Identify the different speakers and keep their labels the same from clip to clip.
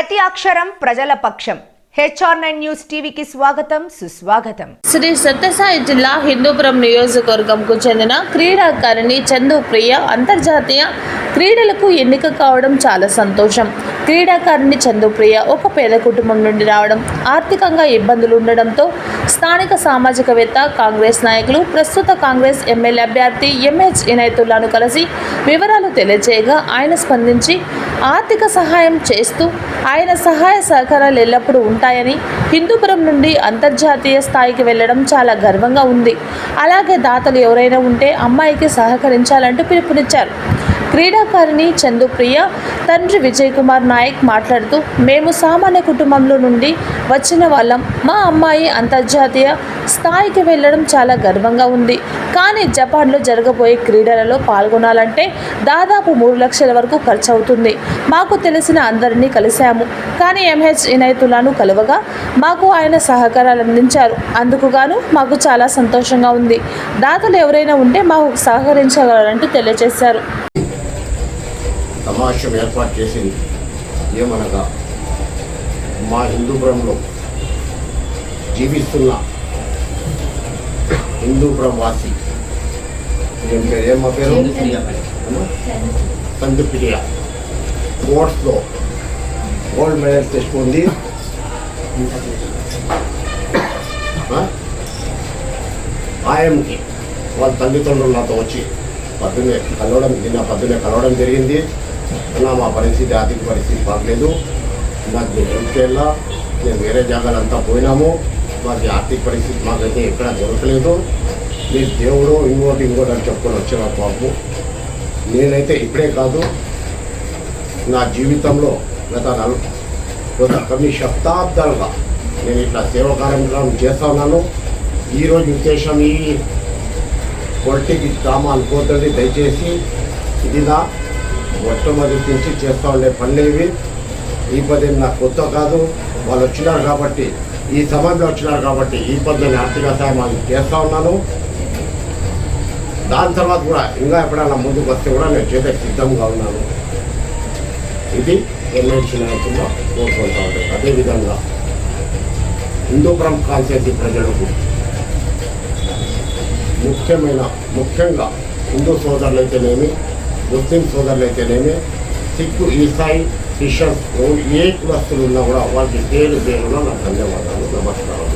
Speaker 1: ప్రతి అక్షరం ప్రజల పక్షం. హెచ్ఆర్ నైన్ న్యూస్ టీవీకి స్వాగతం సుస్వాగతం.
Speaker 2: శ్రీ సత్యసాయి జిల్లా హిందూపురం నియోజకవర్గంకు చెందిన క్రీడాకారిణి చందు ప్రియ అంతర్జాతీయ క్రీడలకు ఎన్నిక కావడం చాలా సంతోషం. క్రీడాకారిణి చందుప్రియ ఒక పేద కుటుంబం నుండి రావడం ఆర్థికంగా ఇబ్బందులు ఉండడంతో స్థానిక సామాజికవేత్త కాంగ్రెస్ నాయకులు ప్రస్తుత కాంగ్రెస్ ఎమ్మెల్యే అభ్యర్థి ఎంహెచ్ ఇనాయతుల్లాను కలిసి వివరాలు తెలియజేయగా ఆయన స్పందించి ఆర్థిక సహాయం చేస్తూ ఆయన సహాయ సహకారాలు ఎల్లప్పుడూ ఉంటాయని హిందూపురం నుండి అంతర్జాతీయ స్థాయికి వెళ్ళడం చాలా గర్వంగా ఉంది. అలాగే దాతలు ఎవరైనా ఉంటే అమ్మాయికి సహకరించాలంటూ పిలుపునిచ్చారు. క్రీడాకారిణి చందుప్రియ తండ్రి విజయ్ కుమార్ నాయక్ మాట్లాడుతూ మేము సామాన్య కుటుంబంలో నుండి వచ్చిన వాళ్ళం. మా అమ్మాయి అంతర్జాతీయ స్థాయికి వెళ్ళడం చాలా గర్వంగా ఉంది. కానీ జపాన్లో జరగబోయే క్రీడలలో పాల్గొనాలంటే దాదాపు మూడు లక్షల వరకు ఖర్చు అవుతుంది మాకు తెలిసిన అందరినీ కలిశాము. కానీ ఎంహెచ్ ఇనయతులను కలవగా మాకు ఆయన సహకారాలు అందించారు. అందుకు గాను మాకు చాలా సంతోషంగా ఉంది. దాతలు ఎవరైనా ఉంటే మాకు సహకరించగలరంటూ తెలియజేశారు.
Speaker 3: సమావేశం ఏర్పాటు చేసింది. ఏమనగా మా హిందూపురంలో జీవిస్తున్న హిందూపురం వాసి ఏం పేరు ఏం మా పేరు? సందుప్రియ స్పోర్ట్స్లో గోల్డ్ మెడల్ తెచ్చుకుంది. ఆ? ఆయమ్కి వాళ్ళ తల్లిదండ్రులు నాతో వచ్చి పొద్దున్నే కలవడం నిన్న పొద్దున్నే కలవడం జరిగింది. అలా మా పరిస్థితి ఆర్థిక పరిస్థితి బాగలేదు. నాకు ఇంకెళ్ళా నేను వేరే జాగాలంతా పోయినాము. మాకు ఆర్థిక పరిస్థితి మాకైతే ఎక్కడ దొరకలేదు. మీరు దేవుడు ఇంకోటి ఇంకోటి అని చెప్పుకొని వచ్చిన బాబు? నేనైతే ఇప్పుడే కాదు నా జీవితంలో గత నలు గత కొన్ని శతాబ్దాలుగా నేను ఇట్లా సేవా కార్యక్రమం చేస్తా ఉన్నాను. ఈరోజు ఉద్దేశం ఈ పొలిటిక్ డ్రామా అనుకోతుంది దయచేసి ఇది నా మొట్టమొదటి నుంచి చేస్తూ ఉండే పనులేవి ఈ పద్ధతి నాకు కొత్త కాదు. వాళ్ళు వచ్చినారు కాబట్టి ఈ సమయంలో వచ్చినారు కాబట్టి ఈ పద్ధతిని ఆర్థిక సాయం వాళ్ళకి చేస్తూ ఉన్నాను. దాని తర్వాత కూడా ఇంకా ఎప్పుడైనా ముందుకు వస్తే కూడా నేను చేసే సిద్ధంగా ఉన్నాను. ఇది ఎమ్మెల్సీ నాయకుల్లో కోరుకుంటా ఉంటాను. అదేవిధంగా హిందూపురం కాన్సెన్సీ ప్రజలకు ముఖ్యమైన ముఖ్యంగా హిందూ సోదరులైతేనేమి ముస్లిం సోదరులైతేనేమి సిక్కు ఈసాయి క్రిస్టియన్స్ ఏ కులస్తులు ఉన్నా కూడా వాళ్ళకి పేరు పేరున నా ధన్యవాదాలు నమస్కారం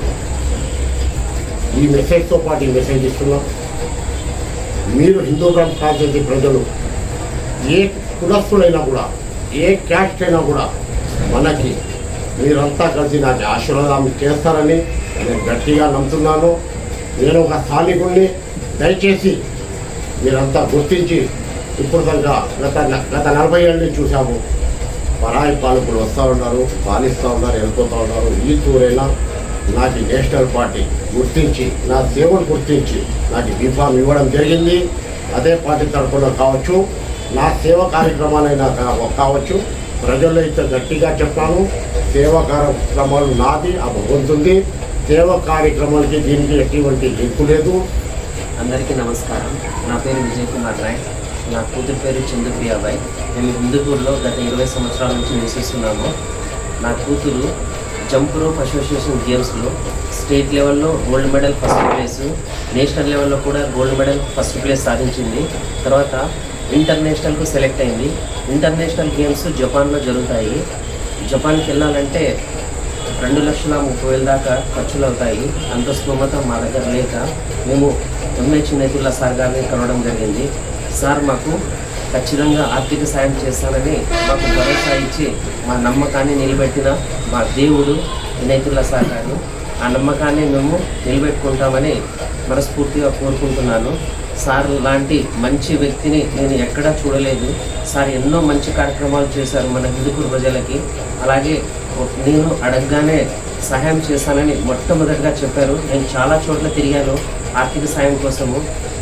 Speaker 3: ఈ మెసేజ్తో పాటు ఈ మెసేజ్ ఇస్తున్నాం. మీరు హిందూ హిందూపురం కాన్సెన్సీ ప్రజలు ఏ కులస్తులైనా కూడా ఏ క్యాస్ట్ అయినా కూడా మనకి మీరంతా కలిసి నాకు ఆశీర్వాదం చేస్తారని నేను గట్టిగా నమ్ముతున్నాను. నేను ఒక స్థానికుడిని దయచేసి మీరంతా గుర్తించి ఇప్పుడు కనుక గత గత నలభై ఏళ్ళ నుంచి చూసాము పరాయి పాలకులు వస్తూ ఉన్నారు పాలిస్తూ ఉన్నారు వెళ్ళిపోతూ ఉన్నారు. ఈ తూరైనా నాకు నేషనల్ పార్టీ గుర్తించి నా సేవను గుర్తించి నాకు బీఫామ్ ఇవ్వడం జరిగింది. అదే పార్టీ తరఫున కావచ్చు నా సేవ కార్యక్రమాలైనా కావచ్చు ప్రజల్లో అయితే గట్టిగా చెప్తాను సేవా కార్యక్రమాలు నాది ఆ భగవంతుంది సేవా కార్యక్రమాలకి దీనికి ఎటువంటి లింకు లేదు.
Speaker 4: అందరికీ నమస్కారం. నా పేరు విజయ్ కుమార్ రాయ్. నా కూతురు పేరు చందుప్రియాబాయ్ మేము హిందూపూర్లో గత ఇరవై సంవత్సరాల నుంచి నివసిస్తున్నాము నా కూతురు జంప్ రోప్ అసోసియేషన్ గేమ్స్లో స్టేట్ లెవెల్లో gold medal first place national లెవెల్లో కూడా గోల్డ్ మెడల్ ఫస్ట్ ప్లేస్ సాధించింది. తర్వాత ఇంటర్నేషనల్కు సెలెక్ట్ అయింది. ఇంటర్నేషనల్ గేమ్స్ జపాన్లో జరుగుతాయి. జపాన్కి వెళ్ళాలంటే రెండు లక్షల ముప్పై వేల దాకా ఖర్చులు అవుతాయి. అంత స్తోమత మా దగ్గర లేక మేము ఎంఏ నేతుల సార్ గారిని కలవడం జరిగింది. సార్ మాకు ఖచ్చితంగా ఆర్థిక సాయం చేస్తానని మాకు భరోసా ఇచ్చి మా నమ్మకాన్ని నిలబెట్టిన మా దేవుడు నేతుల సార్ గారు. ఆ నమ్మకాన్ని మేము నిలబెట్టుకుంటామని మనస్ఫూర్తిగా కోరుకుంటున్నాను. సార్ లాంటి మంచి వ్యక్తిని నేను ఎక్కడా చూడలేదు. సార్ ఎన్నో మంచి కార్యక్రమాలు చేశారు మన హిందూపూర్ ప్రజలకి. అలాగే నేను అడగగానే సహాయం చేశానని మొట్టమొదటిగా చెప్పారు. నేను చాలా చోట్ల తిరిగాను ఆర్థిక సాయం కోసము.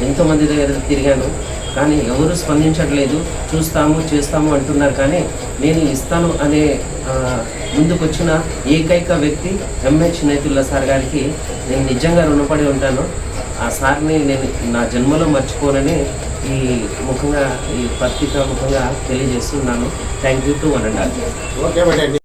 Speaker 4: ఎంతోమంది దగ్గర తిరిగాను. కానీ ఎవరు స్పందించట్లేదు చూస్తాము చేస్తాము అంటున్నారు. కానీ నేను ఇస్తాను అనే ముందుకొచ్చిన ఏకైక వ్యక్తి ఎంహెచ్ నైతుల్లా సార్ గారికి నేను నిజంగా రుణపడి ఉంటాను. ఆ సార్ని నేను నా జన్మలో మర్చిపోనని ఈ ముఖంగా ఈ పత్రిక ముఖంగా తెలియజేస్తున్నాను. Thank you to one and all.
Speaker 3: Okay